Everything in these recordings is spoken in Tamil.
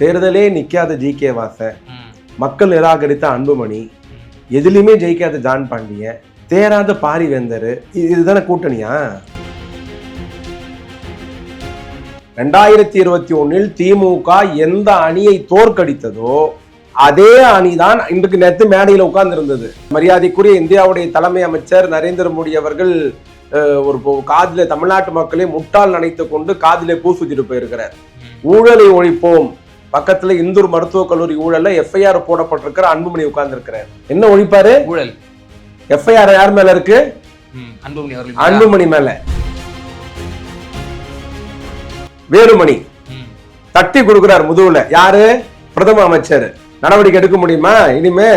தேர்தலே நிக்காத ஜி கே வாசன் மக்கள் நிராகரித்த அன்புமணி. எதுலையுமே ஜெயிக்காத ஜான் பாண்டியன் தேராத பாரிவேந்தர். இது- இதுதானே கூட்டணியா? ரெண்டாயிரத்தி இருபத்தி ஒன்னில் திமுக எந்த அணியை தோற்கடித்ததோ அதே அணிதான் இன்றைக்கு நேற்று மேடையில் உட்கார்ந்து இருந்தது மரியாதைக்குரிய இந்தியாவுடைய தலைமை அமைச்சர் நரேந்திர மோடி அவர்கள் ஒரு காதிலே தமிழ்நாட்டு மக்களை முட்டால் நினைத்து கொண்டு காதிலே பூ சுத்திட்டு போயிருக்கிறார். ஊழலை ஒழிப்போம். பக்கத்துல இந்தூர் மருத்துவக் கல்லூரி ஊழல்ல எஃப்ஐஆர் போடப்பட்டிருக்கிற அன்புமணி உட்கார்ந்து இருக்கிறார் என்ன ஒழிப்பாரு? ஊழல். எஃப்ஐஆர் யார் மேல இருக்கு? அன்புமணி? அன்புமணி மேல. வேலுமணி. தட்டி கொடுக்கிறார் முதுகுல. யாரு? பிரதம அமைச்சர். நடவடிக்கை எடுக்க முடியுமா? இனிமே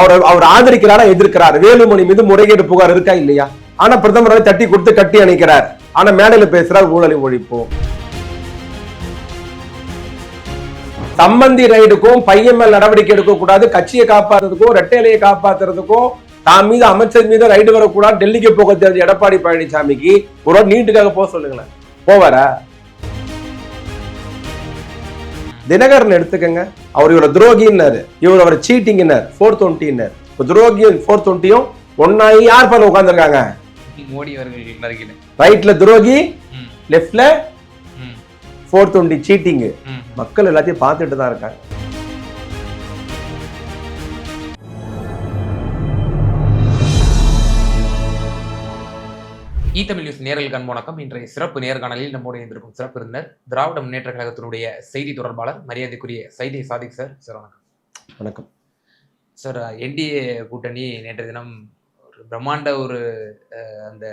அவர் அவர் ஆதரிக்கிறாரா எதிர்க்கிறார்? வேலுமணி மீது முறைகேடு புகார் இருக்கா இல்லையா? ஆனா பிரதமரை தட்டி கொடுத்து கட்டி அணைக்கிறார். ஆனா மேடையில பேசுறார் ஊழலை ஒழிப்போம். சம்பந்தி ரைடுக்கும் பையன் மேல் நடவடிக்கை எடுக்க கூடாது கட்சியை காப்பாத்துறதுக்கும் ரெட்டையிலையை காப்பாத்துறதுக்கும் தான் மீது அமைச்சர் மீது ரைடு வரக்கூடாது டெல்லிக்கு போக தெரிஞ்ச எடப்பாடி பழனிசாமிக்கு. ஒரு நீட்டுக்காக போக சொல்லுங்களேன். போவாரா தினகரன் எடுத்துக்கங்க. அவர் இவரை துரோகின்னாரு. இவர் அவர் சீட்டிங்னார் ஃபோர் டுவெண்ட்டின்னார் இப்போ துரோகியும் ஃபோர் டுவெண்ட்டியும் ஒன்னாயி யார் பண்ண உட்காந்துருக்காங்க மோடி அவர்கள் ரைட்ல துரோகி லெஃப்ட்ல ஃபோர் டுவெண்ட்டி சீட்டிங் ம். மக்கள் எல்லாத்தையும் பார்த்துட்டு தான் இருக்காங்க. இ தமிழ் நியூஸ் நேரல் கண் வணக்கம். இன்றைய சிறப்பு நேர்காணலில் நம்முடைய இருந்திருக்கும் சிறப்பு இருந்தர் திராவிட முன்னேற்ற கழகத்தினுடைய செய்தி தொடர்பாளர் மரியாதைக்குரிய சைதை சாதிக் சார். சார் வணக்கம். வணக்கம். சார் என்டிஏ கூட்டணி நேற்று தினம் ஒரு பிரம்மாண்ட ஒரு அந்த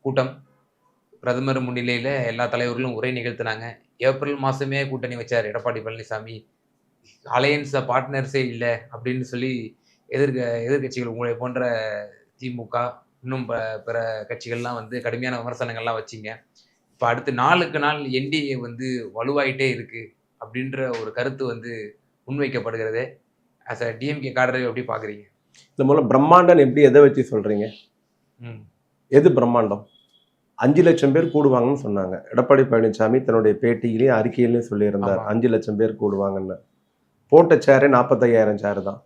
கூட்டம். பிரதமர் முன்னிலையில் எல்லா தலைவர்களும் உரை நிகழ்த்தினாங்க. ஏப்ரல் மாதமே கூட்டணி வச்சார். எடப்பாடி பழனிசாமி. அலையன்ஸ் பார்ட்னர்ஸே இல்லை அப்படின்னு சொல்லி எதிர்க்க எதிர்கட்சிகள் உங்களை போன்ற திமுக இன்னும் ப பிற கட்சிகள்லாம் வந்து கடுமையான விமர்சனங்கள்லாம் வச்சிங்க. இப்போ அடுத்து நாளுக்கு நாள் என்டிஏ வந்து வலுவாயிட்டே இருக்கு அப்படின்ற ஒரு கருத்து வந்து முன்வைக்கப்படுகிறது. ஆஸ் அ டிஎம்கே காடரை எப்படி பார்க்குறீங்க இந்த மூலம் பிரம்மாண்டம் எப்படி எதை வச்சு சொல்றீங்க? ம். எது பிரம்மாண்டம்? அஞ்சு லட்சம் பேர் கூடுவாங்கன்னு சொன்னாங்க. எடப்பாடி பழனிசாமி தன்னுடைய பேட்டியிலையும் அறிக்கையிலையும் சொல்லியிருந்தார். அஞ்சு லட்சம் பேர் கூடுவாங்கன்னு. போட்ட சேரே நாற்பத்தையாயிரம் சேர் தான்.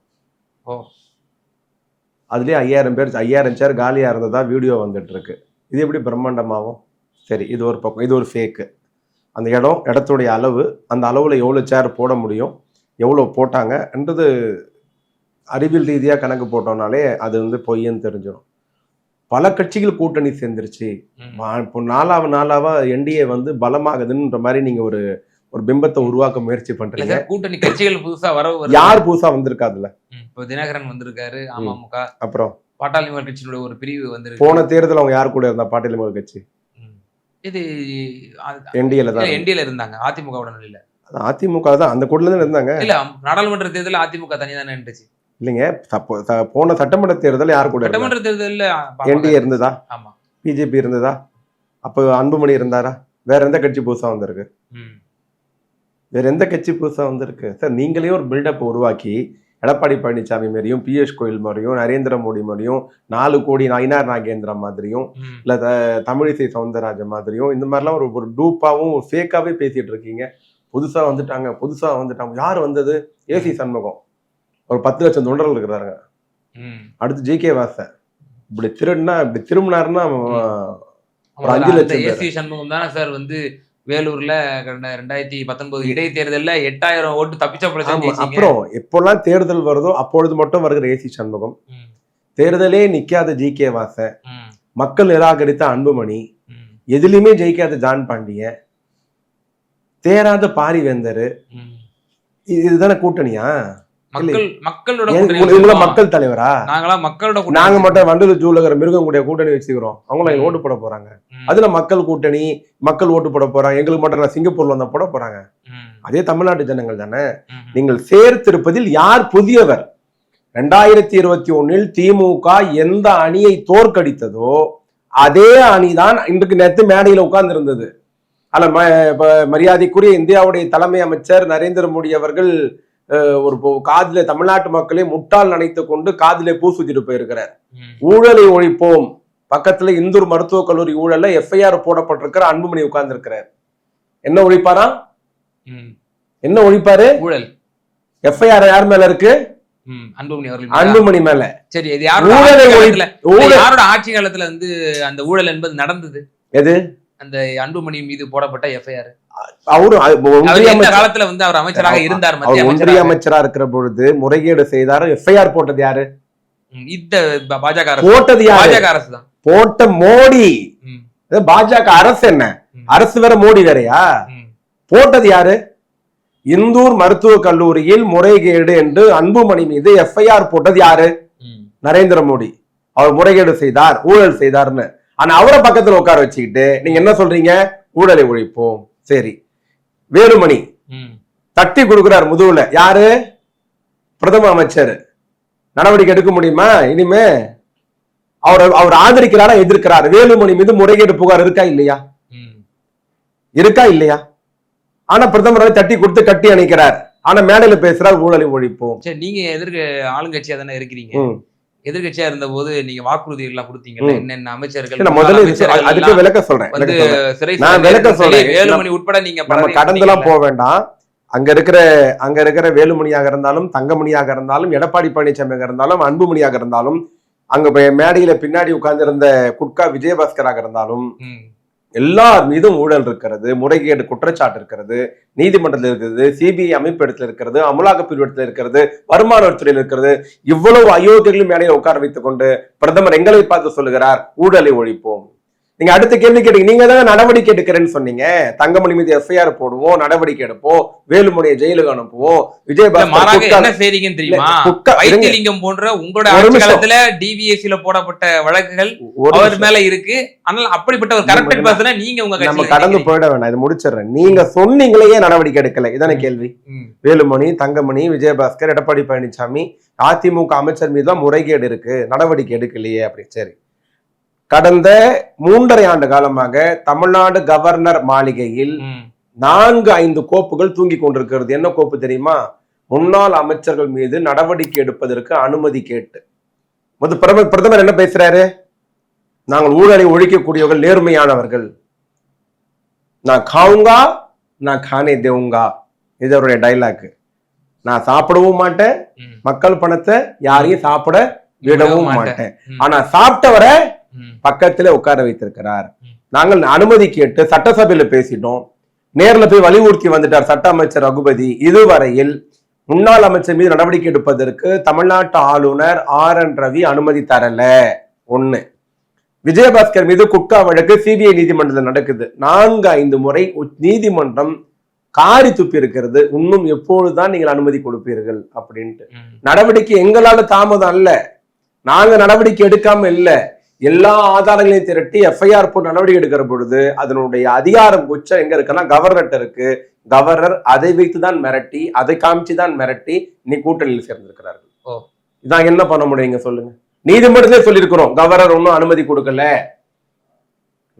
அதுலேயே ஐயாயிரம் பேர் ஐயாயிரம் சேர் காலியாக இருந்ததா வீடியோ வந்துட்டு இருக்கு இது எப்படி பிரம்மாண்டமாகும் சரி இது ஒரு பக்கம் இது ஒரு ஃபேக்கு அந்த இடம் இடத்துடைய அளவு அந்த அளவில் எவ்வளோ சேர் போட முடியும் எவ்வளோ போட்டாங்கன்றது அறிவியல் ரீதியாக கணக்கு போட்டோம்னாலே அது வந்து பொய்ன்னு தெரிஞ்சிடும். பல கட்சிகள் கூட்டணி சேர்ந்துருச்சு. இப்போ நாளாவ நாளாவா என்டிஏ வந்து பலமாகுதுன்ற மாதிரி நீங்க ஒரு ஒரு பிம்பத்தை உருவாக்க முயற்சி பண்றீங்க. கூட்டணி கட்சிகள் புதுசா வர. யார் புதுசா வந்திருக்கா அதுல ம், இப்போ தினகரன் வந்திருக்காரு அமமுக. அப்புறம்? பாட்டாளி மக்கள் கட்சியினுடைய ஒரு பிரிவு வந்திருக்கு. போன தேர்தல் அவங்க யார் கூட இருந்தா பாட்டியல் மக்கள் கட்சி. இது என்டிஏல தான் என்டிஏல இருந்தாங்க. அதிமுகவுடன் இல்ல. அது அதிமுக தான் அந்த கூட்டல தான் இருந்தாங்க. இல்ல நாடாளுமன்ற தேர்தல் அதிமுக தனி தானே இருந்துச்சு இல்லைங்க போன சட்டமன்ற தேர்தல் யார் கூட சட்டமன்ற தேர்தல்ல என்டிஏ இருந்ததா? ஆமா. பிஜேபி இருந்ததா? அப்போ அன்புமணி இருந்தாரா? வேற எந்த கட்சி புதுசா வந்திருக்கு. வேற எந்த கட்சி புதுசா வந்திருக்கு? சார் நீங்களே ஒரு பில்டப் உருவாக்கி எடப்பாடி பழனிசாமி மாதிரியும் பியூஷ் கோயல் மாதிரியும் நரேந்திர மோடி மாதிரியும் நாலு கோடி நயினார் நாகேந்திரா மாதிரியும். இல்ல த- தமிழிசை சவுந்தரராஜன் மாதிரியும் இந்த மாதிரிலாம் ஒரு ஒரு டூப்பாவும் ஒரு ஃபேக்காவே பேசிட்டு இருக்கீங்க. புதுசா வந்துட்டாங்க புதுசா வந்துட்டாங்க. யார் வந்தது? A C Shanmugam. ஒரு பத்து லட்சம் தொண்டர்கள் இருக்கிறாருங்க ம். அடுத்து ஜி கே வாசன் இப்படி திருடுனா இப்படி திரும்பினாருன்னா ஒரு அஞ்சு லட்சம். ஏசி சண்முகம் தானே சார் வந்து வேலூர்ல ரெண்டாயிரத்தி பத்தொன்பது இடைத்தேர்தல்ல எட்டாயிரம் ஓட்டு தப்பிச்ச பிரச்சனை அப்புறம் எப்போல்லாம் தேர்தல் வருதோ அப்பொழுது மட்டும் வருகிற ஏசி சண்முகம். தேர்தலே நிக்காத ஜி கே வாசன். மக்கள் நிராகரித்த அன்புமணி. எதுலையுமே ஜெயிக்காத ஜான் பாண்டியன் தேராத பாரிவேந்தர் இதுதானே கூட்டணியா மக்கள் மக்களோட. மக்கள் தலைவரா நாங்களாம் மக்களோட நாங்க. மட்டும் வண்டலூர் ஜூலகர் மிருகம் கூடிய கூட்டணி வச்சுக்கிறோம் அவங்கள ஓட்டு போட போறாங்க. அதுல மக்கள் கூட்டணி மக்கள் ஓட்டு போட போறாங்க எங்களுக்கு மட்டும் நான் சிங்கப்பூர்ல வந்தா போட போறாங்க. அதே தமிழ்நாட்டு ஜனங்கள் தானே. நீங்கள் சேர்த்திருப்பதில் யார் புதியவர் ரெண்டாயிரத்தி இருபத்தி ஒன்னில் திமுக எந்த அணியை தோற்கடித்ததோ அதே அணிதான் இன்றைக்கு நேற்று மேடையில் உட்கார்ந்து இருந்தது அல்ல மரியாதைக்குரிய இந்தியாவுடைய தலைமை அமைச்சர் நரேந்திர மோடி அவர்கள் ஒரு காதிலே தமிழ்நாட்டு மக்களை முட்டால் நினைத்து கொண்டு காதிலே பூ சுத்திட்டு போயிருக்கிறார். ஊழலை ஒழிப்போம். பக்கத்துல இந்தூர் மருத்துவக் கல்லூரி ஊழல்ல எஃப்ஐஆர் போடப்பட்டிருக்கிற அன்புமணி உட்கார்ந்து இருக்கிறார் என்ன ஒழிப்பாரா. என்ன ஒழிப்பாரு? ஊழல். எஃப்ஐஆர் யார் மேல இருக்கு? அன்புமணி மேல. சரி இது யாரோட ஆட்சி காலத்துல வந்து அந்த ஊழல் என்பது நடந்தது? எது? அந்த அன்புமணி மீது போடப்பட்ட எஃப்ஐஆர். அவரு அது அவர் ஒன்றிய காலத்துல வந்து அவர் அமைச்சராக இருந்தார் ஒன்றிய அமைச்சரா இருக்கிற பொழுது முறைகேடு செய்தாரு எஃப்ஐஆர் போட்டது யாரு? இந்த பாஜக அரசு. போட்டது யாரு? பாஜக அரசு தான். போட்ட மோடி. பாஜக அரசு என்ன. அரசு வேற மோடி வேறயா? போட்டது யாரு? இந்தூர் மருத்துவக் கல்லூரியில் முறைகேடு என்று அன்புமணி மீது எஃப்ஐஆர் போட்டது யாரு. நரேந்திர மோடி. அவர் முறைகேடு செய்தார் ஊழல் செய்தார்னு. ஆனா அவரை பக்கத்துல உட்கார வச்சுக்கிட்டு நீங்க என்ன சொல்றீங்க? ஊழலை ஒழிப்போம். சரி. வேலுமணி. தட்டி கொடுக்கிறார் முதுகுல. யாரு? பிரதம அமைச்சர். நடவடிக்கை எடுக்க முடியுமா? இனிமே அவர் அவர் ஆதரிக்கிறாரா எதிர்க்கிறார்? வேலுமணி மீது முறைகேடு புகார் இருக்கா இல்லையா. இருக்கா இல்லையா? ஆனா பிரதமரை தட்டி கொடுத்து கட்டி அணைக்கிறார். ஆனா மேடையில பேசுறார் ஊழலை ஒழிப்போம். சரி நீங்க எதிர்க்க ஆளுங்கட்சியா தானே இருக்கிறீங்க? ம். எதிர்க்கட்சியா இருந்த போது நீங்க வாக்குறுதி எல்லாம் கொடுத்தீங்கல்ல ம். என்னென்ன அமைச்சர்கள் முதல்ல அதுக்கு விளக்க சொல்றேன் வந்து. சிறை நான் விளக்க சொல்றேன். வேலுமணி உட்பட நீங்க கடந்தெல்லாம். போக வேண்டாம் அங்க இருக்கிற அங்க இருக்கிற வேலுமணியாக இருந்தாலும் தங்கமணியாக இருந்தாலும் எடப்பாடி பழனிசாமியாக இருந்தாலும் அன்புமணியாக இருந்தாலும் அங்க போய் மேடையில பின்னாடி உட்கார்ந்திருந்த குட்கா விஜயபாஸ்கராக இருந்தாலும். எல்லார் மீதும் ஊழல் இருக்கிறது முறைகேடு குற்றச்சாட்டு இருக்கிறது நீதிமன்றத்தில் இருக்கிறது சிபிஐ அமைப்பு இடத்துல இருக்கிறது அமலாக்க பிரிவு இடத்துல இருக்கிறது வருமான வரித்துறையில் இருக்கிறது இவ்வளவு அயோக்கியர்களும் மேலே உட்கார வைத்துக் கொண்டு பிரதமர் எங்களை பார்த்து சொல்லுகிறார் ஊழலை ஒழிப்போம். நீங்க அடுத்த கேள்வி கேட்டீங்க. நீங்க தானே நடவடிக்கை எடுக்கிறேன்னு சொன்னீங்க. தங்கமணி மீது எஃப்ஐஆர் போடுவோம் நடவடிக்கை எடுப்போம். வேலுமணியை ஜெயிலுக்கு அனுப்புவோம். விஜயபாஸ்கர் என்ன செய்றீங்கன்னு தெரியுமா? போன்ற உங்களோட. காலத்துல டிவிஎஸ்சில போடப்பட்ட வழக்குகள் அவர். மேல இருக்கு. ஆனால் அப்படிப்பட்ட ஒரு கரெக்டட் நம்ம- பர்சனை நீங்க உங்க நம்ம கடந்து. போயிட வேண்டாம் இது முடிச்சிடுறேன். நீங்க சொன்னீங்களே நடவடிக்கை எடுக்கல. இதானே கேள்வி. வேலுமணி தங்கமணி விஜயபாஸ்கர் எடப்பாடி பழனிசாமி அதிமுக அமைச்சர் மீதுலாம் முறைகேடு இருக்கு. நடவடிக்கை எடுக்கலையே. அப்படி சரி. கடந்த மூன்றரை ஆண்டு காலமாக தமிழ்நாடு கவர்னர் மாளிகையில். நான்கு ஐந்து கோப்புகள் தூங்கி கொண்டிருக்கிறது. என்ன கோப்பு தெரியுமா? முன்னாள் அமைச்சர்கள் மீது நடவடிக்கை எடுப்பதற்கு அனுமதி கேட்டு. முத பிரதமர் பிரதமர் என்ன பேசுறாரு? நாங்கள் ஊழலை ஒழிக்கக்கூடியவர்கள் நேர்மையானவர்கள். நான் காவுங்கா நான் கானே தேவுங்கா. இது அவருடைய டைலாக் நான் சாப்பிடவும் மாட்டேன். மக்கள் பணத்தை யாரையும் சாப்பிட விடவும் மாட்டேன். ஆனா சாப்பிட்டவரை. பக்கத்துல உட்கார வைத்திருக்கிறார். நாங்கள் அனுமதி கேட்டு சட்டசபையில பேசிட்டோம். நேர்ல போய் வலியுறுத்தி வந்துட்டார் சட்ட அமைச்சர் ரகுபதி. இதுவரையில் முன்னாள் அமைச்சர் மீது நடவடிக்கை எடுப்பதற்கு தமிழ்நாட்டு ஆளுநர் ஆர் என் ரவி அனுமதி தரல. ஒண்ணு. விஜயபாஸ்கர் மீது குட்கா வழக்கு சிபிஐ நீதிமன்றத்தில் நடக்குது. நான்கு ஐந்து முறை நீதிமன்றம் காரி துப்பி இருக்கிறது. இன்னும் எப்பொழுதுதான் நீங்கள் அனுமதி கொடுப்பீர்கள் அப்படின்ட்டு. நடவடிக்கை எங்களால தாமதம் அல்ல. நாங்க நடவடிக்கை எடுக்காம இல்ல. எல்லா ஆதாரங்களையும் திரட்டி எஃப்ஐஆர் போட்டு நடவடிக்கை எடுக்கிற பொழுது அதனுடைய அதிகாரம் உச்சம் எங்க இருக்குன்னா கவர்னர்ட்ட இருக்கு. கவர்னர் அதை வைத்து தான் மிரட்டி அதை காமிச்சு தான் மிரட்டி இன்னைக்கு கூட்டணியில் சேர்ந்திருக்கிறார்கள். ஓ. இதான் என்ன பண்ண முடியுங்க சொல்லுங்க. நீதிமன்றத்திலே சொல்லியிருக்கிறோம் கவர்னர் ஒன்றும் அனுமதி கொடுக்கல.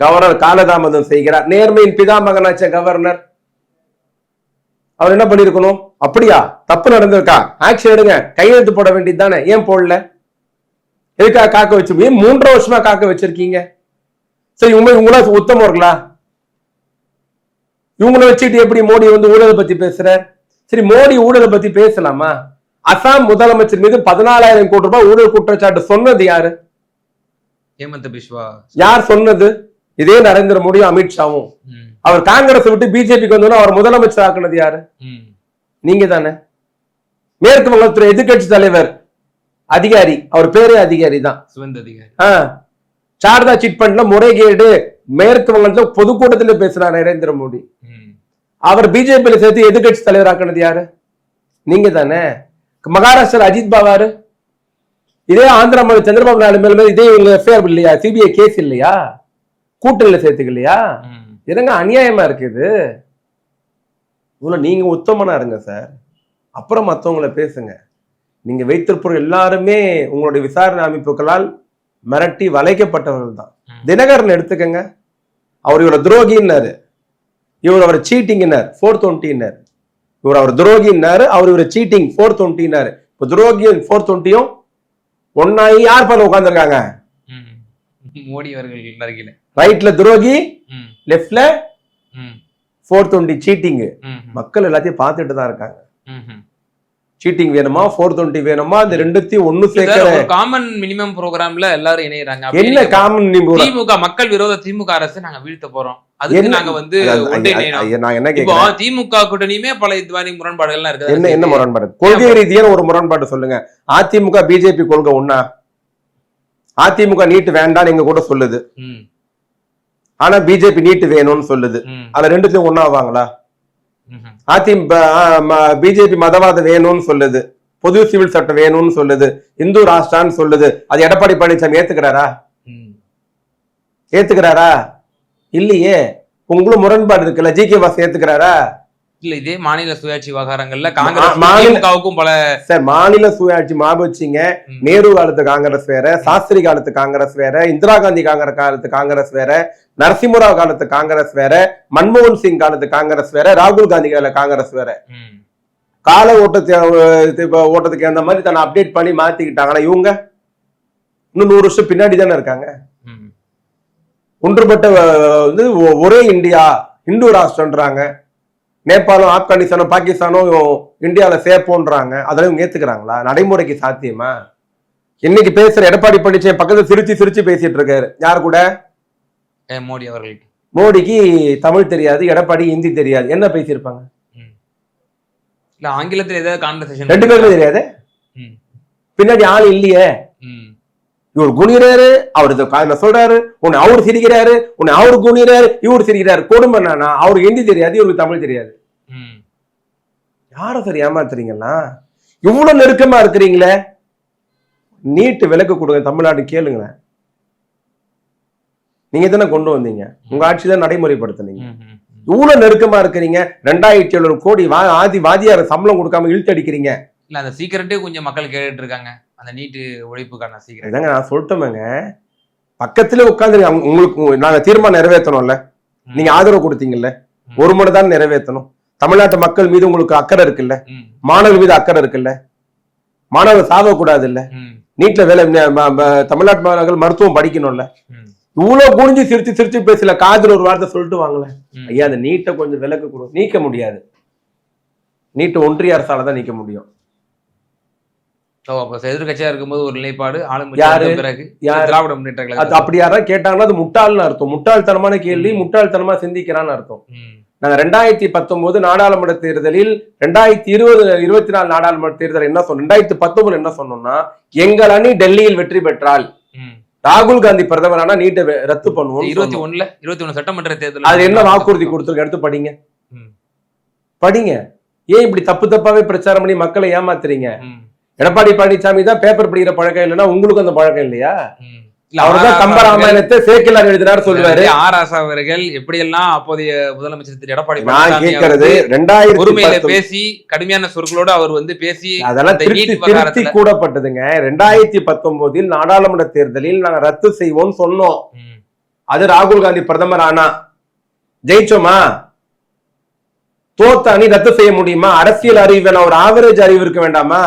கவர்னர் காலதாமதம் செய்கிறார். நேர்மையின் பிதாமகனாச்ச கவர்னர் அவர் என்ன பண்ணிருக்கணும் அப்படியா? தப்பு நடந்திருக்கா? ஆக்ஷன் எடுங்க. கையெழுத்து போட வேண்டியது தானே. ஏன் போடல? எதுக்காக காக்க வச்சு ஏன் மூன்றரை வருஷமா காக்க வச்சிருக்கீங்க? சரி உண்மை உங்களா உத்தமர்களா இவங்கள வச்சுட்டு எப்படி மோடி வந்து ஊழலை பத்தி பேசுறார் சரி மோடி ஊழலை பத்தி பேசலாமா? அசாம் முதலமைச்சர் மீது பதினாலாயிரம் கோடி ரூபாய் ஊழல் குற்றச்சாட்டு சொன்னது யாரு? ஹேமந்த பிஸ்வா. யார் சொன்னது? இதே நரேந்திர மோடியும் அமித்ஷாவும். அவர் காங்கிரஸ் விட்டு பிஜேபிக்கு வந்தோன்னா அவர் முதலமைச்சர் ஆக்குனது யாரு. நீங்க தானே மேற்கு வங்கத்துறை எதிர்க்கட்சி தலைவர் அதிகாரி. அவர் பேரே அதிகாரி தான். சுவந்த அதிகாரி. ஆ. சாரதா சிட் ஃபண்ட்ல முறைகேடு மேற்கு வங்கத்துல பொதுக்கூட்டத்துல பேசுறார் நரேந்திர மோடி. அவர் பிஜேபியில சேர்த்து எதிர்க்கட்சி தலைவர் ஆக்குனது யாரு? நீங்க தானே. மகாராஷ்டிரா அஜித் பவார் இதே ஆந்திரா மாநில சந்திரபாபு நாயுடு மேல மேல இதே உங்க எஃப்ஐஆர் இல்லையா? சிபிஐ கேஸ் இல்லையா? கூட்டணியில சேர்த்துக்கலையா. என்னங்க அநியாயமா இருக்கு இது? இவ்வளவு நீங்க உத்தமனா இருங்க சார். அப்புறம் மத்தவங்கள பேசுங்க. நீங்க வைத்திருப்போர் எல்லாருமே உங்களுடைய விசாரணை அமைப்புகளால் மிரட்டி வளைக்கப்பட்டவர்கள் தான். தினகரன் எடுத்துக்கங்க. அவர் இவரை துரோகின்னாரு. இவர் அவர் சீட்டிங்னார் ஃபோர் டுவெண்ட்டின்னார் இவர் அவர் துரோகின்னாரு. அவர் இவர் சீட்டிங் ஃபோர் டுவெண்ட்டின்னாரு இப்போ துரோகியும் ஃபோர் டுவெண்ட்டியும் ஒன்னாயி யார் பண்ண உட்காந்துருக்காங்க. மோடி அவர்கள் அருகில ரைட்ல துரோகி. லெஃப்ட்ல. ஃபோர் டுவெண்ட்டி சீட்டிங் மக்கள் எல்லாத்தையும் பார்த்துட்டு தான் இருக்காங்க. சீட்டிங் வேணுமா? ஃபோர் டுவெண்ட்டி வேணுமா? இந்த ரெண்டுத்தையும் ஒண்ணு சார், சேர்க்கிற ஒரு காமன் மினிமம் ப்ரோக்ராம்ல எல்லாரும் இணையறாங்க. என்ன காமன் திமுக மக்கள் விரோத திமுக அரசு நாங்க வீழ்த்த போறோம். அதுக்கு நாங்க வந்து திமுக கூட்டணியுமே பல இது மாதிரி முரண்பாடுகள்லாம் இருக்குது. என்ன என்ன முரண்பாடு? கொள்கை ரீதியான ஒரு முரண்பாடு சொல்லுங்க. அதிமுக பிஜேபி கொள்கை ஒண்ணா? அதிமுக நீட்டு வேண்டாம்னு எங்க கூட சொல்லுது. ஆனா பிஜேபி நீட்டு வேணும்னு சொல்லுது. அதுல ரெண்டுத்தையும் ஒண்ணாவாங்களா? அதிமுக பிஜேபி மதவாதம் வேணும்னு சொல்லுது. பொது சிவில் சட்டம் வேணும்னு சொல்லுது. இந்து ராஷ்டிரான்னு சொல்லுது. அது எடப்பாடி பழனிசாமி ஏத்துக்கிறாரா. ஏத்துக்கிறாரா? இல்லையே. உங்களும் முரண்பாடு இருக்குல்ல. ஜி கே வாஸ் ஏத்துக்கிறாரா? இல்ல இதே மாநில சுயாட்சி விவகாரங்கள்ல காங்கிரஸ் பல சார் மாநில சுயாட்சி மாபச்சிங்க. நேரு காலத்து காங்கிரஸ் வேற சாஸ்திரி காலத்து காங்கிரஸ் வேற இந்திரா காந்தி காங்கிரஸ் காலத்து காங்கிரஸ் வேற நரசிம்மராவ் காலத்து காங்கிரஸ் வேற மன்மோகன் சிங் காலத்து காங்கிரஸ் வேற ராகுல் காந்தி கால காங்கிரஸ் வேற. கால ஓட்டத்தை ஓட்டத்துக்கு அந்த மாதிரி தன்னை அப்டேட் பண்ணி மாத்திக்கிட்டாங்க ஆனா இவங்க இன்னும் நூறு வருஷம் பின்னாடி தானே இருக்காங்க? ஒன்றுபட்ட வந்து ஒரே இந்தியா இந்து ராஷ்டிரன்றாங்க. நேபாளம் ஆப்கானிஸ்தானம் பாகிஸ்தானும் இந்தியாவில சேர்ப்போன்றாங்க அதெல்லாம் இவங்க ஏத்துக்கிறாங்களா? நடைமுறைக்கு சாத்தியமா? இன்னைக்கு பேசுற எடப்பாடி பழனிசாமி பக்கத்துல சிரிச்சு சிரிச்சு பேசிட்டு இருக்காரு. யார் கூட? மோடி அவர்களுக்கு மோடிக்கு தமிழ் தெரியாது எடப்பாடி ஹிந்தி தெரியாது. என்ன பேசியிருப்பாங்க? இல்ல ஆங்கிலத்துல ஏதாவது கான்வர்சேஷன் ரெண்டு பேருமே தெரியாது. பின்னாடி ஆள் இல்லையே. இவர் குனிறாரு அவர் காதுல சொல்றாரு உன்னை அவர் சிரிக்கிறாரு உன்னை அவர் குனிறாரு இவர் சிரிக்கிறாரு. கொடுமை என்னன்னா அவருக்கு ஹிந்தி தெரியாது இவருக்கு தமிழ் தெரியாது. யாரை சார் ஏமாத்துறீங்களா இவ்வளவு நெருக்கமா இருக்கிறீங்களே? நீட்டு விலக்கு கொடுங்க தமிழ்நாடு கேளுங்களேன். நீங்க தானே கொண்டு வந்தீங்க? உங்க ஆட்சி தான் நடைமுறைப்படுத்துனீங்க. இவ்வளவு நெருக்கமா இருக்கிறீங்க? ரெண்டாயிரத்தி எழுநூறு கோடி ஆதி வாதியார சம்பளம் கொடுக்காம இழுத்து அடிக்கிறீங்க. இல்ல அந்த சீக்கிரட்டே கொஞ்சம் மக்கள் கேட்டுட்டு இருக்காங்க. அந்த நீட்டு ஒழிப்புக்கான சீக்கிரம். இதாங்க நான் சொல்லட்டுமேங்க. பக்கத்துல உட்காந்து உங்களுக்கு நாங்க தீர்மானம் நிறைவேற்றணும்ல. நீங்க ஆதரவு கொடுத்தீங்கல்ல. ஒரு முறை தான் நிறைவேற்றணும். தமிழ்நாட்டு மக்கள் மீது உங்களுக்கு அக்கறை இருக்குல்ல. மாணவர்கள் மீது அக்கறை இருக்குல்ல. மாணவர்கள் சாவக்கூடாது இல்ல நீட்ல வேலை தமிழ்நாட்டு மாணவர்கள் மருத்துவம் படிக்கணும்ல. இவ்வளவு குனிஞ்சு சிரிச்சு சிரிச்சு பேசல. காதுல ஒரு வார்த்தை சொல்லிட்டு வாங்கல. ஐயா அந்த நீட்டை கொஞ்சம் விலக்கு கொடு. நீக்க முடியாது. நீட்டு ஒன்றிய அரசால தான் நீக்க முடியும். அப்ப எதிர்க்கட்சியா இருக்கும்போது ஒரு நிலைப்பாடு ஆளும் யாரு? பிறகு யாரு? திராவிட முன்னேற்ற கழகம் அப்படி யாராவது கேட்டாங்கன்னா அது முட்டாள்னு அர்த்தம். முட்டாள்தனமான கேள்வி முட்டாள்தனமா சிந்திக்கிறான்னு அர்த்தம். ம், நாங்க ரெண்டாயிரத்தி பத்தொன்பது நாடாளுமன்ற தேர்தலில் ரெண்டாயிரத்தி இருபது இருபத்தி நாலு நாடாளுமன்ற தேர்தல் என்ன சொன்னோம்? ரெண்டாயிரத்தி பத்தொன்பதுல என்ன சொன்னோம்னா எங்கள் அணி டெல்லியில் வெற்றி பெற்றால். ராகுல் காந்தி பிரதமரானா நீட்டை வெ- ரத்து பண்ணுவோம் இருபத்தி ஒண்ணுல இருபத்தி ஒண்ணு சட்டமன்ற தேர்தல் அது என்ன வாக்குறுதி கொடுத்துருக்கு? எடுத்து படிங்க. படிங்க. ஏன் இப்படி தப்பு தப்பாவே பிரச்சாரம் பண்ணி மக்களை ஏமாத்துறீங்க? எடப்பாடி பழனிசாமி தான் பேப்பர் படிக்கிற பழக்கம் இல்லைன்னா உங்களுக்கு அந்த பழக்கம் இல்லையா? அவர்தான் ஆர் கம்ப ஆசா அவர்கள் ராமாயணத்தை சேக்கிலார் எழுதினார் சொல்லுவாரு. ஆர் ஆசா அவர்கள் எப்படியெல்லாம் அப்போதைய முதலமைச்சர் திரு எடப்பாடி நான் கேட்கறது ரெண்டாயிரத்தி பேசி கடுமையான சொற்களோடு அவர் வந்து பேசி அதெல்லாம் திருத்தி கூடப்பட்டதுங்க ரெண்டாயிரத்தி பத்தொன்பதில் நாடாளுமன்ற தேர்தலில் நாங்க ரத்து செய்வோம்னு சொன்னோம். அது ராகுல் காந்தி பிரதமர் ஆனா. ஜெயிச்சோமா? தோத்த அணி ரத்து செய்ய முடியுமா? அரசியல் அறிவு வேணாம். ஒரு ஆவரேஜ் அறிவு இருக்க வேண்டாமா?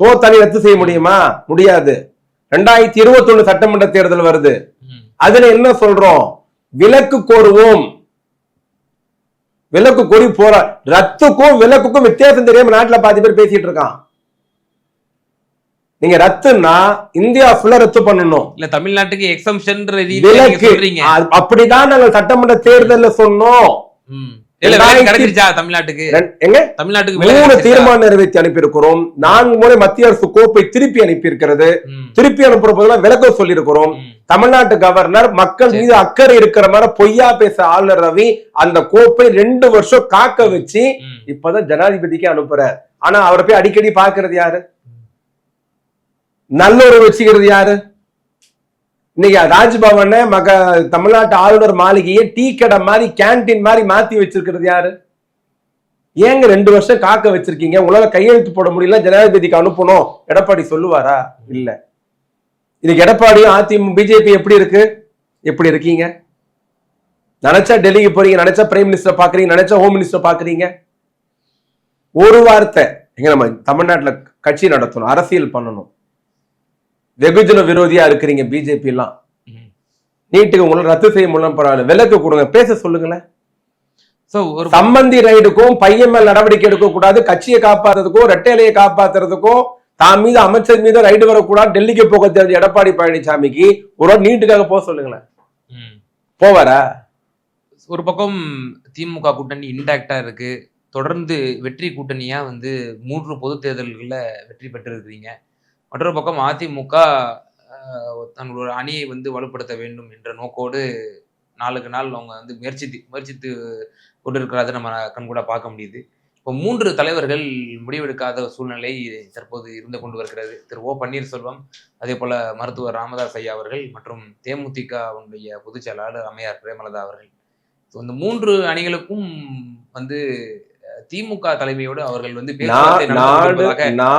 ம், ம். தோத்த அணி ரத்து செய்ய முடியுமா? முடியாது. ரெண்டாயிரத்தி இருபத்தி ஒண்ணு சட்டமன்ற தேர்தல் வருது. அதுல என்ன சொல்றோம்? விலக்கு கோருவோம். விலக்கு கோரி போற ரத்துக்கும் விலக்குக்கும் வித்தியாசம் தெரியாம நாட்டுல பாதி பேர் பேசிட்டு இருக்கான். நீங்க ரத்துன்னா இந்தியா ஃபுல்லா ரத்து பண்ணணும். இல்ல தமிழ்நாட்டுக்கு அ- அப்படிதான் நாங்க சட்டமன்ற தேர்தல்ல சொன்னோம். தமிழ்நாட்டுக்கு? எங்க? தமிழ்நாட்டுக்கு விலக்கு மூணு கிடைச்சிருச்சா? தீர்மானம் நிறைவேற்றி அனுப்பியிருக்கிறோம். நான்கு முறை மத்திய அரசு கோப்பை திருப்பி அனுப்பியிருக்கிறது. திருப்பி அனுப்புற போதெல்லாம் விளக்கம் சொல்லியிருக்கிறோம். தமிழ்நாட்டு கவர்னர் மக்கள் மீது அக்கறை இருக்கிற மாதிரி பொய்யா பேச ஆளுநர் ரவி அந்த கோப்பை ரெண்டு வருஷம் காக்க வச்சு. இப்பதான் ஜனாதிபதிக்கு அனுப்புறார். ஆனா அவரை போய் அடிக்கடி பாக்குறது யாரு? நல்லுறவு வச்சுக்கிறது யாரு? இன்னைக்கு ராஜ்பவனை மக தமிழ்நாட்டு ஆளுநர் மாளிகையை டீ கடை மாதிரி கேண்டீன் மாதிரி மாத்தி வச்சிருக்கிறது யாரு? ஏங்க ரெண்டு வருஷம் காக்க வச்சிருக்கீங்க? உங்களால கையெழுத்து போட முடியல ஜனாதிபதிக்கு அனுப்பணும். எடப்பாடி சொல்லுவாரா? இல்ல. இதுக்கு எடப்பாடியும் அதிமுக பிஜேபி எப்படி இருக்கு? எப்படி இருக்கீங்க? நினைச்சா டெல்லிக்கு போறீங்க நினைச்சா பிரைம் மினிஸ்டர் பாக்குறீங்க நினைச்சா ஹோம் மினிஸ்டர் பாக்குறீங்க? ஒரு வார்த்தை எங்க நம்ம தமிழ்நாட்டுல கட்சி நடத்தணும் அரசியல் பண்ணணும். வெகுஜன விரோதியா இருக்கிறீங்க பிஜேபி எல்லாம். நீட்டுக்கு உங்களை ரத்து செய்ய முடியல பரவாயில்ல. விலக்கு கொடுங்க. பேச சொல்லுங்களேன். சம்பந்தி ரைடுக்கும் பையன் மேல் நடவடிக்கை எடுக்க கூடாது. கட்சியை காப்பாத்துறதுக்கோ ரெட்டையிலையை காப்பாத்துறதுக்கோ தான் மீது அமைச்சர் மீது ரைடு வரக்கூடாது. டெல்லிக்கு போக தெரிஞ்ச எடப்பாடி பழனிசாமிக்கு ஒரு நீட்டுக்காக போக சொல்லுங்களேன். ம். போவாரா ஒரு பக்கம் திமுக கூட்டணி இன்டாக்டா இருக்கு. தொடர்ந்து வெற்றி கூட்டணியா வந்து மூன்று பொது தேர்தல்கள்ல வெற்றி பெற்றிருக்கிறீங்க. மற்றொரு பக்கம் அதிமுக தங்களோட அணியை வந்து வலுப்படுத்த வேண்டும் என்ற நோக்கோடு நாளுக்கு நாள் அவங்க வந்து முயற்சித்து முயற்சித்து கொண்டிருக்கிறத நம்ம கண்கூட பார்க்க முடியுது. இப்போ மூன்று தலைவர்கள் முடிவெடுக்காத சூழ்நிலை தற்போது இருந்து கொண்டு வருகிறது. திரு ஓ பன்னீர்செல்வம் அதே போல மருத்துவர் ராமதாஸ் ஐயா அவர்கள் மற்றும் தேமுதிகவுடைய பொதுச் செயலாளர் அம்மையார் பிரேமலதா அவர்கள். ஸோ இந்த மூன்று அணிகளுக்கும் வந்து திமுக தலைமையோடு அவர்கள் வந்து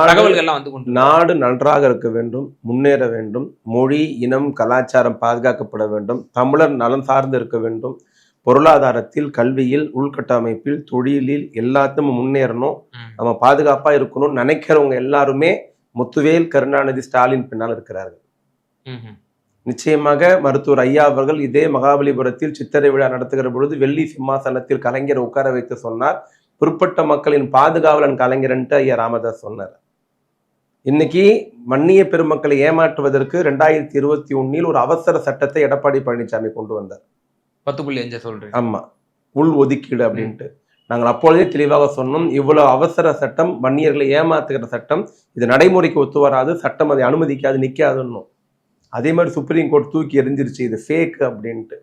தகவல்கள்லாம் வந்து நாடு நன்றாக இருக்க வேண்டும் முன்னேற வேண்டும் மொழி இனம் கலாச்சாரம் பாதுகாக்கப்பட வேண்டும் தமிழர் நலன் சார்ந்து இருக்க வேண்டும் பொருளாதாரத்தில் கல்வியில் உள்கட்டமைப்பில் தொழிலில் எல்லாத்தையும் முன்னேறணும் நம்ம பாதுகாப்பா இருக்கணும்னு நினைக்கிறவங்க எல்லாருமே முத்துவேல் கருணாநிதி ஸ்டாலின் பின்னால் இருக்கிறார்கள். நிச்சயமாக மருத்துவர் ஐயா அவர்கள் இதே மகாபலிபுரத்தில் சித்திரை விழா நடத்துகிற பொழுது வெள்ளி சிம்மாசனத்தில் கலைஞரை உட்கார வைத்து சொன்னார். பிற்பட்ட மக்களின் பாதுகாவலன் கலைஞர்ன்ட்டு ஐயா ராமதாஸ் சொன்னார். இன்னைக்கு வன்னிய பெருமக்களை ஏமாற்றுவதற்கு ரெண்டாயிரத்தி இருபத்தி ஒன்னில் ஒரு அவசர சட்டத்தை எடப்பாடி பழனிசாமி கொண்டு வந்தார். பத்து புள்ளி அஞ்சு சொல்றேன் ஆமா. உள் ஒதுக்கீடு அப்படின்ட்டு. நாங்கள் அப்பொழுதே தெளிவாக சொன்னோம் இவ்வளவு அவசர சட்டம் வன்னியர்களை ஏமாத்துகிற சட்டம் இது நடைமுறைக்கு ஒத்து வராது சட்டம் அதை அனுமதிக்காது நிக்காதுன்னும். அதே மாதிரி சுப்ரீம் கோர்ட் தூக்கி எரிஞ்சிருச்சு இது ஃபேக் அப்படின்ட்டு.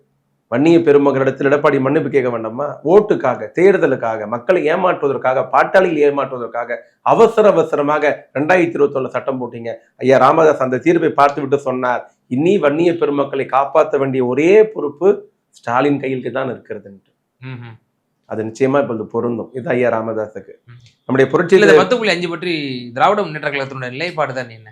வன்னிய பெருமக்களிடத்தில் எடப்பாடி மன்னிப்பு கேட்க வேண்டாமா? ஓட்டுக்காக தேர்தலுக்காக மக்களை ஏமாற்றுவதற்காக பாட்டாளிகள் ஏமாற்றுவதற்காக அவசர அவசரமாக ரெண்டாயிரத்தி இருபத்தொன்னு சட்டம் போட்டீங்க. ஐயா ராமதாஸ் அந்த தீர்ப்பை பார்த்து விட்டு சொன்னார். இனி வன்னிய பெருமக்களை காப்பாற்ற வேண்டிய ஒரே பொறுப்பு ஸ்டாலின் கையில் தான் இருக்கிறதுன்ட்டு. அது நிச்சயமா இப்ப பொருந்தும். இது ஐயா ராமதாஸுக்கு. நம்முடைய இல்ல புரட்சி இந்த பத்து புள்ளி அஞ்சு பற்றி திராவிட முன்னேற்ற கழகத்தினுடைய நிலைப்பாடு தான் என்ன?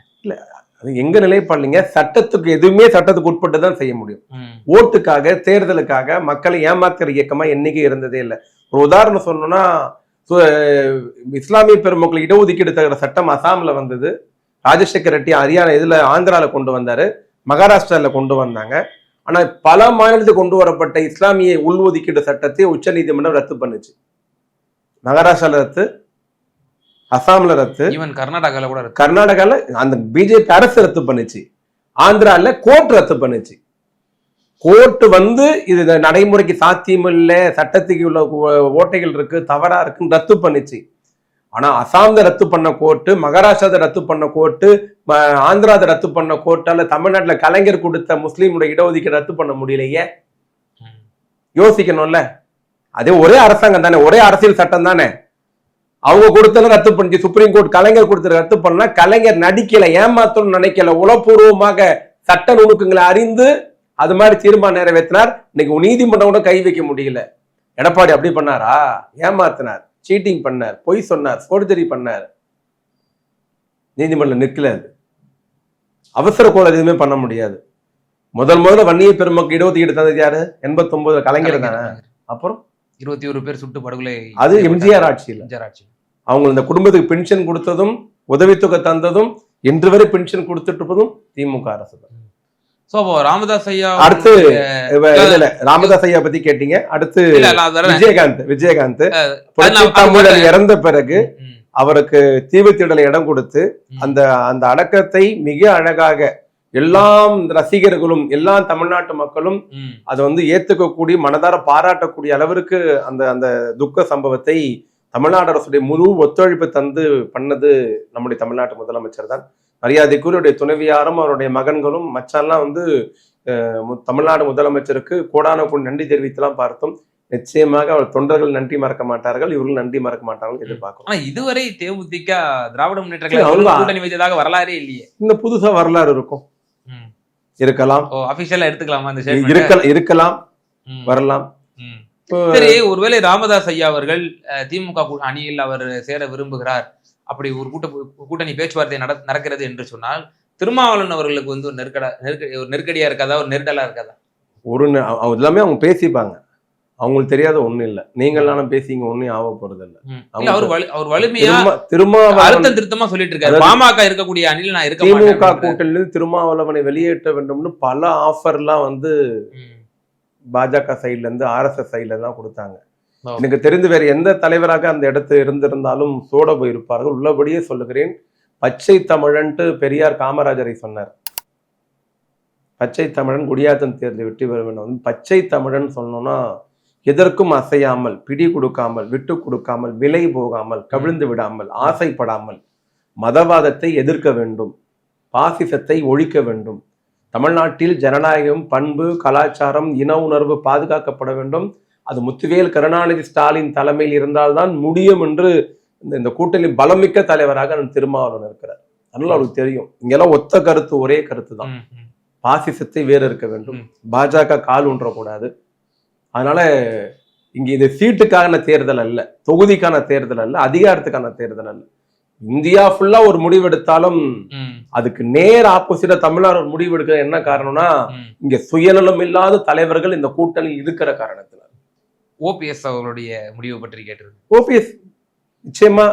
அது எங்க நிலைப்பாடுங்க சட்டத்துக்கு எதுவுமே சட்டத்துக்கு உட்பட்டு தான் செய்ய முடியும். ஓட்டுக்காக தேர்தலுக்காக மக்களை ஏமாத்துற இயக்கமா என்னைக்கு இருந்ததே இல்லை. ஒரு உதாரணம் சொல்லணும்னா சு- இஸ்லாமிய பெருமக்கள் இடஒதுக்கீடு தகுந்த சட்டம் அசாம்ல வந்தது. ராஜசேகர் ரெட்டி ஹரியானா இதுல ஆந்திரால கொண்டு வந்தாரு. மகாராஷ்டிரால கொண்டு வந்தாங்க. ஆனா பல மாநிலத்துக்கு கொண்டு வரப்பட்ட இஸ்லாமிய உள்ஒதுக்கீடு சட்டத்தை உச்சநீதிமன்றம் ரத்து பண்ணுச்சு. மகாராஷ்டிரால ரத்து. அசாம்ல ரத்து. ஈவன் கர்நாடகால கூட இருக்கு. கர்நாடகால அந்த பிஜேபி அரசு ரத்து பண்ணுச்சு. ஆந்திரால கோர்ட் ரத்து பண்ணுச்சு. கோர்ட் வந்து இது நடைமுறைக்கு சாத்தியம் இல்ல சட்டத்துக்கு உள்ள ஓட்டைகள் இருக்கு தவறா இருக்குன்னு ரத்து பண்ணுச்சு. ஆனா அசாம்ல ரத்து பண்ண கோர்ட்டு மகாராஷ்டிராத ரத்து பண்ண கோர்ட்டு ஆந்திராத ரத்து பண்ண கோர்ட்டால தமிழ்நாட்டுல கலைஞர் கொடுத்த முஸ்லீமுடைய இடஒதுக்கீடு ரத்து பண்ண முடியலையே? யோசிக்கணும்ல. அதே ஒரே அரசாங்கம் தானே ஒரே அரசியல் சட்டம் தானே? அவங்க கொடுத்தல ரத்து பண்ணிச்சு சுப்ரீம் கோர்ட் கலைஞர் கொடுத்த ரத்து பண்ணா கலைஞர் நடிக்கல ஏமாத்தணும்னு நினைக்கல. உளப்பூர்வமாக சட்ட நுணுக்கங்களை அறிந்து அது மாதிரி தீர்மானம் நிறைவேற்றினார். இன்னைக்கு நீதிமன்றம் கூட கை வைக்க முடியல. எடப்பாடி அப்படி பண்ணாரா? ஏமாத்தினார். சீட்டிங் பண்ணார். பொய் சொன்னார். ஃபோர்ஜரி பண்ணார். நீதிமன்றம் நிற்கல அது. அவசர கோல எதுவுமே பண்ண முடியாது. முதல் முதல்ல வன்னிய பெருமக்கள் இடஒதுக்கீடு தந்தது யாரு? எண்பத்தொன்பதுல கலைஞர் தானே. அப்புறம்? இருபத்தி ஒரு பேர் சுட்டு படுகொலை அது எம்ஜிஆர் ஆட்சியில். எம்ஜிஆர் ஆட்சி அவங்க இந்த குடும்பத்துக்கு பென்ஷன் கொடுத்ததும் உதவித்தொகை தந்ததும் இன்று வரை பென்ஷன் கொடுத்துட்டு இருப்பதும் திமுக அரசு தான். சோ அப்போ ராமதாஸ் ஐயா அடுத்து ராமதாஸ் பத்தி கேட்டீங்க. அடுத்து. விஜயகாந்த் விஜயகாந்த். தமிழர் இறந்த பிறகு அவருக்கு தீவுத்திடல இடம் கொடுத்து. அந்த அந்த அடக்கத்தை மிக அழகாக எல்லாம் ரசிகர்களும் எல்லா தமிழ்நாட்டு மக்களும் அதை வந்து ஏத்துக்கக்கூடிய மனதார பாராட்டக்கூடிய அளவிற்கு அந்த அந்த துக்க சம்பவத்தை தமிழ்நாடு அரசுடைய முழு ஒத்துழைப்பு தந்து பண்ணது நம்முடைய தமிழ்நாட்டு முதலமைச்சர் தான். மரியாதைக்குரிய துணைவியாரும் அவருடைய மகன்களும் மச்சான்லாம் வந்து தமிழ்நாடு முதலமைச்சருக்கு கோடான கோடி நன்றி தெரிவித்தெல்லாம் பார்த்தோம். நிச்சயமாக அவர் தொண்டர்கள் நன்றி மறக்க மாட்டார்கள் இவர்கள் நன்றி மறக்க மாட்டார்கள் எதிர்பார்க்கிறோம் ஆனா இதுவரை தேமுதிக திராவிட முன்னேற்ற வைத்ததாக வரலாறே இல்லையே. இந்த புதுசா வரலாறு இருக்கும். இருக்கலாம். அபிஷியலா எடுத்துக்கலாமா statement? இருக்கலாம். வரலாம். சரி ஒருவேளை ராமதாஸ் ஐயா அவர்கள் திமுக அணியில் அவர் சேர விரும்புகிறார். அப்படி ஒரு கூட்ட கூட்டணி பேச்சுவார்த்தை நட நடக்கிறது என்று சொன்னால் திருமாவளவன் அவர்களுக்கு வந்து ஒரு நெருக்கடா நெருக்க ஒரு நெருக்கடியா இருக்காதா? ஒரு நெருடலா இருக்காதா? ஒரு எல்லாமே அவங்க பேசிப்பாங்க. அவங்களுக்கு தெரியாத ஒண்ணும் இல்ல. நானும் பேசிங்க ஒன்னும் ஆக போறது இல்ல அவர் அவர் வலிமையா திருமா அழுத்தம் திருத்தமா சொல்லிட்டு இருக்காரு பாமக இருக்கக்கூடிய அணியில் நான் இருக்க திமுக. கூட்டணியிலிருந்து திருமாவளவனை வெளியேற்ற வேண்டும்னு பல ஆஃபர்லாம் வந்து பாஜக சைட்ல இருந்து ஆர்எஸ்எஸ் சைட்ல தான் கொடுத்தாங்க. எனக்கு தெரிந்து வேறு எந்த தலைவராக அந்த இடத்துல இருந்திருந்தாலும் சோட போயிருப்பார்கள். உள்ளபடியே சொல்லுகிறேன் பச்சை தமிழன்ட்டு பெரியார் காமராஜரை சொன்னார். பச்சை தமிழன் குடியாத்தம் தேர்தல் வெற்றி பெற வேண்டும். பச்சை தமிழன் சொன்னோம்னா எதற்கும் அசையாமல் பிடி கொடுக்காமல் விட்டு கொடுக்காமல் விலை போகாமல் கவிழ்ந்து விடாமல் ஆசைப்படாமல் மதவாதத்தை எதிர்க்க வேண்டும். பாசிசத்தை ஒழிக்க வேண்டும். தமிழ்நாட்டில் ஜனநாயகம் பண்பு கலாச்சாரம் இன உணர்வு பாதுகாக்கப்பட வேண்டும். அது முத்துவேல் கருணாநிதி ஸ்டாலின் தலைமையில் இருந்தால்தான் முடியும் என்று இந்த இந்த கூட்டணி பலமிக்க தலைவராக நான் திருமாவளவன் இருக்கிறார். அதனால அவருக்கு தெரியும். இங்கெல்லாம் ஒத்த கருத்து ஒரே கருத்து தான். பாசிசத்தை வேறு இருக்க வேண்டும். பாஜக கால் ஊன்றக்கூடாது. அதனால இங்க இது சீட்டுக்கான தேர்தல் அல்ல தொகுதிக்கான தேர்தல் அல்ல அதிகாரத்துக்கான தேர்தல் அல்ல. இந்தியா ஃபுல்லா ஒரு முடிவெடுத்தாலும் ம், அதுக்கு நேர் ஆப்போசிட்டா தமிழ்நாடு ஒரு முடிவு எடுக்க என்ன காரணம்னா. இங்க சுயநலம் இல்லாத தலைவர்கள் இந்த கூட்டணியில் இருக்கிற காரணத்தினால. ஓபிஎஸ் அவர்களுடைய முடிவு பற்றி கேட்டிருக்கு ஓபிஎஸ் நிச்சயமா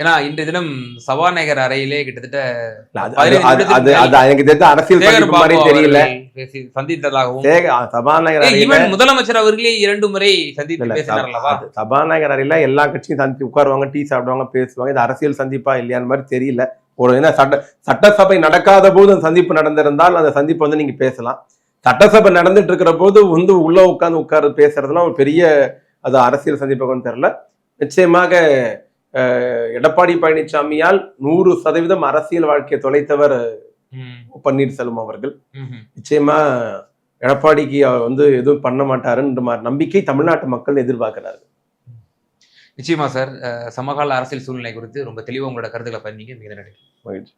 ஏன்னா இன்றைய தினம் சபாநாயகர் அறையிலே கிட்டத்தட்ட எனக்கு தெரிஞ்ச அரசியல் மாதிரி தெரியல. சந்தித்ததாகவும் சபாநாயகர் முதலமைச்சர் அவர்களே இரண்டு முறை சந்தித்து சபாநாயகர் அறையில எல்லா கட்சியும் சந்தித்து உட்காருவாங்க டீ சாப்பிடுவாங்க பேசுவாங்க. இது அரசியல் சந்திப்பா இல்லையான்னு மாதிரி தெரியல. ஒரு என்ன சட்ட சட்டசபை நடக்காத போது அந்த சந்திப்பு நடந்திருந்தால் அந்த சந்திப்பு வந்து நீங்க பேசலாம். சட்டசபை நடந்துட்டு இருக்கிற போது வந்து உள்ள உட்கார்ந்து உட்கார்ந்து பேசுறதுலாம் ஒரு பெரிய அது அரசியல் சந்திப்பாகன்னு தெரியல. நிச்சயமாக எடப்பாடி பழனிசாமியால் நூறு சதவீதம் அரசியல் வாழ்க்கையை தொலைத்தவர். பன்னீர்செல்வம் அவர்கள். நிச்சயமா எடப்பாடிக்கு அவர் வந்து எதுவும் பண்ண மாட்டாருன்ற நம்பிக்கை தமிழ்நாட்டு மக்கள் எதிர்பார்க்கிறார்கள். நிச்சயமா சார். சமகால அரசியல் சூழ்நிலை குறித்து ரொம்ப தெளிவா உங்களோட கருத்துக்களை பண்ணீங்க மிக நன்றி. மகிழ்ச்சி.